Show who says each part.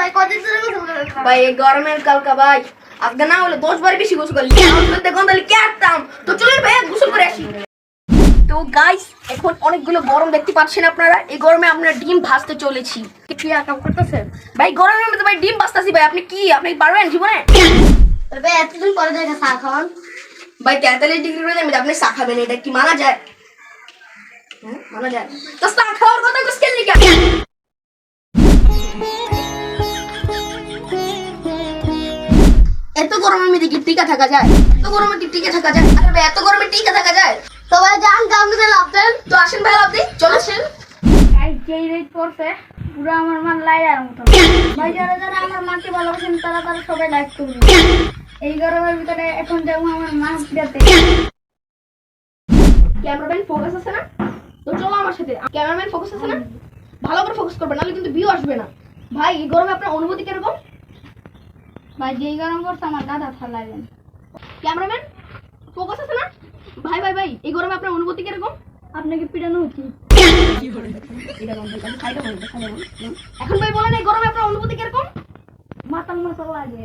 Speaker 1: ভাই কদিন ধরে গোসল করে না?
Speaker 2: ভাই এই গরমের কালকা ভাই। আজকে না হলে দশ বার বেশি গোসল করলি দেখুন তাহলে কে আসতাম তো চলুন ভাই গোসল করে আসি। তো গাইস এখন অনেকগুলো গরম দেখতে পাচ্ছেন আপনারা। এই গরমে আমরা ডিম ভাজতে চলেছি। কি আর কাম করতেছেন ভাই গরমের মধ্যে ভাই ডিম ভাজতেছি ভাই। আপনি কি? আপনি পারবেন জীবনে?
Speaker 1: ভাই এতদিন পরে দেখে চা খাওয়ান।
Speaker 2: ভাই তেতাল্লিশ ডিগ্রি রোদে আমি আপনি চা খাবেন এটা কি মানা যায়? হ্যাঁ, মানা যায়। তো চা খাওয়ার কথা কুছ কেন? লিখা এত গরমে আমি দেখি টিকা থাকা যায়? এত গরমে কি টিকে থাকা যায়? আরে ভাই এত গরমে টিকা থাকা যায়?
Speaker 1: তো ভাই যান কাউকে দিলে আপনি
Speaker 2: তো আসেন ভাই লাভ আপনি চল আসেন।
Speaker 3: এই যেই রেট পড়ছে পুরো আমার মান লাইয়ার মতো ভাই যারা যারা আমার মাকে ভালোবাসেন তারা তারা সবাই লাইক করবে এই গরমের ভিতরে এখন যাব আমার মা বিরাতে
Speaker 2: ক্যামেরাম্যান ফোকাস আছে না? তো চলো আমার সাথে। ক্যামেরাম্যান ফোকাস আছে না? ভালো করে ফোকাস করবে নাহলে কিন্তু ভিউ আসবে না। ভাই এই গরমে আপনার অনুভূতি কীরকম?
Speaker 3: ভাই যেই গরম করছে আমার দাদা ফালাইবেন
Speaker 2: ক্যামেরাম্যান ফোকাস আছে না? ভাই ভাই ভাই এই গরমে আপনার অনুভূতি কীরকম?
Speaker 3: আপনাকে পিটানো উচিত।
Speaker 2: এখন ভাই বলেন এই গরমে আপনার অনুভূতি কীরকম?
Speaker 3: মাতাল মাতাল লাগে।